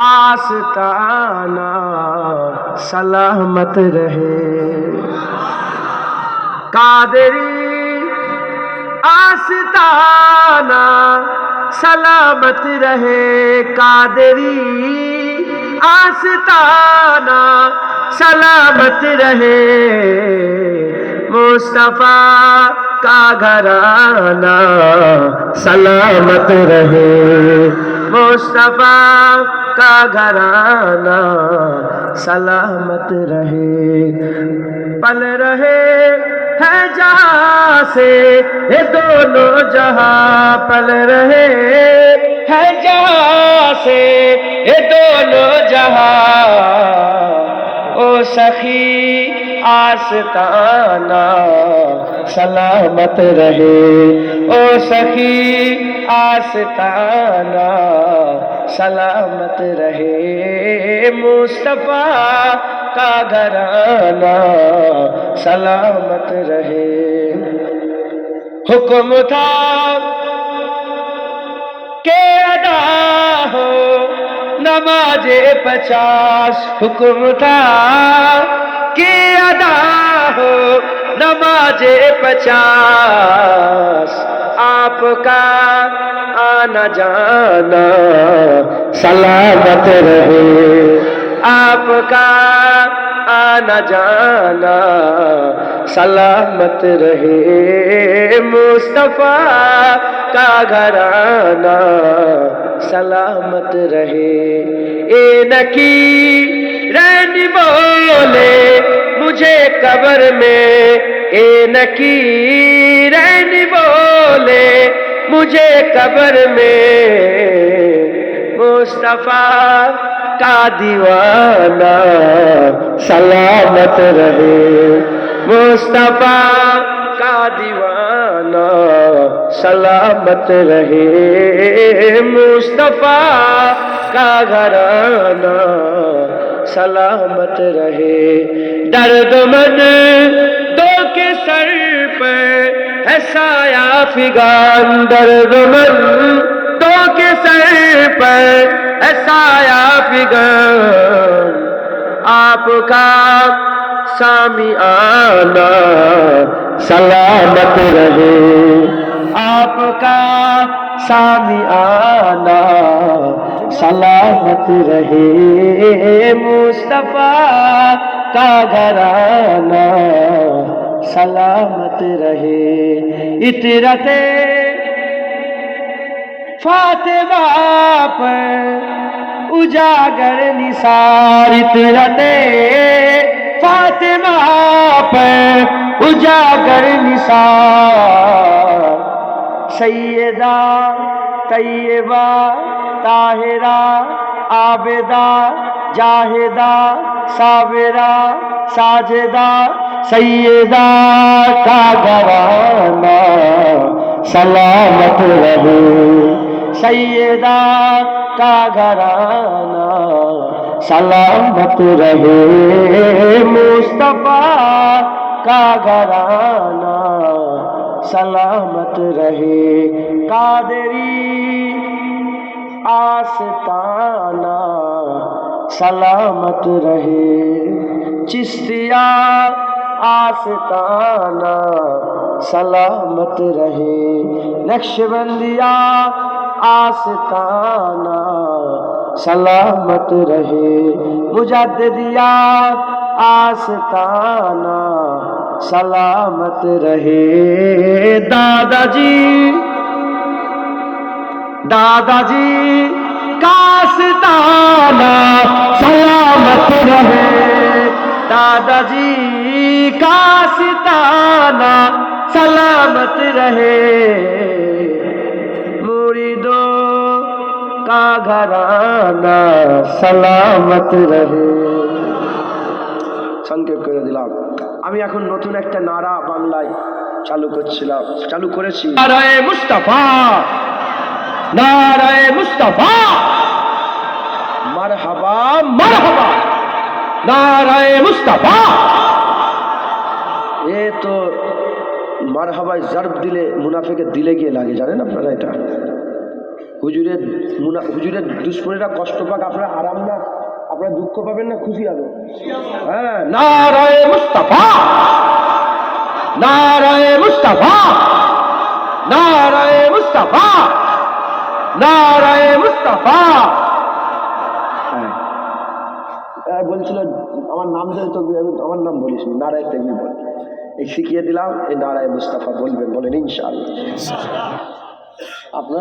آستانہ سلامت رہے۔ قادری، آستانہ سلامت رہے۔ قادری، آستانہ سلامت رہے۔ مصطفیٰ کا گھرانہ سلامت رہے۔ مصطفیٰ کا گھرانہ سلامت رہے، پل رہے ہے جہاں سے یہ دونوں جہاں پل رہے ہے جہاں سے یہ دونوں جہاں، او سخی آستانہ، سلامت رہے۔ او سخی، آستانہ، سلامت رہے۔ مصطفیٰ کا گھرانہ، سلامت رہے۔ حکم تھا کہ ادا ہو، نماز پچاس۔ حکم تھا کہ ادا ہو، نماز پچاس۔ آپ کا آنا جانا سلامت رہے۔ آپ کا آنا جانا سلامت رہے۔ مصطفیٰ کا گھرانہ سلامت رہے۔ اے نکی رین بولے مجھے قبر میں اے نکی رین بولے مجھے قبر میں مصطفیٰ کا دیوانہ سلامت رہے مصطفیٰ کا دیوانہ سلامت رہے مصطفیٰ کا گھرانہ سلامت رہے۔ درد من دو کے سر پر ہے سایہ فگان۔ درد من دو کے سر پر ہے سایہ فگان۔ آپ کا سامی آنا سلامت رہے۔ آپ کا سامی آنا سلامت رہے۔ مصطفیٰ، کا گھرانہ سلامت رہے۔ اطرت فاطمہ پر اجاگر نثار۔ اطرت فاطمہ پر اجاگر نثار۔ سیدہ، طیبہ، طاہرہ، عابدہ، جاہدہ، صابرہ، ساجدہ، سیدہ کا گھرانہ سلامت رہے سیدہ کا گھرانہ سلامت رہے مصطفیٰ کا گھرانہ سلامت رہے۔ قادری، آستانہ، سلامت رہے۔ چشتیا آستانہ، سلامت رہے۔ نقش بندیا آستانہ، سلامت رہے۔ مجددیا آستانہ سلامت رہے۔ دادا جی دادا جی کاش کاسدانہ سلامت رہے۔ دادا جی کاسدانہ سلامت رہے۔ موری دو کا گھرانہ سلامت رہے۔ سنکے کر دلاب আমি এখন নতুন একটা নারা বাংলায় চালু করছিলাম চালু করেছি। নারায় মুস্তাফা! নারায় মুস্তাফা! মারহাবা। মারহাবা! নারায় মুস্তাফা! এ তো মারহাবায় জর্ব দিলে মুনাফেকে দিলে গিয়ে লাগে জানেন আপনারা এটা? হুজুরের মুনা হুজুরের দুশ্মনেরা কষ্ট পাক আপনারা আরাম না? আপনারা দুঃখ পাবেন না খুশি হবে হ্যাঁ নারায় মুস্তাফা। নারায় মুস্তাফা। নারায় মুস্তাফা। নারায় মুস্তাফা। হ্যাঁ। বলছিল আমার নাম ধরে তো আমার নাম বলিস নারায় তেমনি বল। এই শিখিয়ে দিলাম এই নারায় মুস্তাফা বলবেন বলেন ইনশাআল্লাহ। আপনার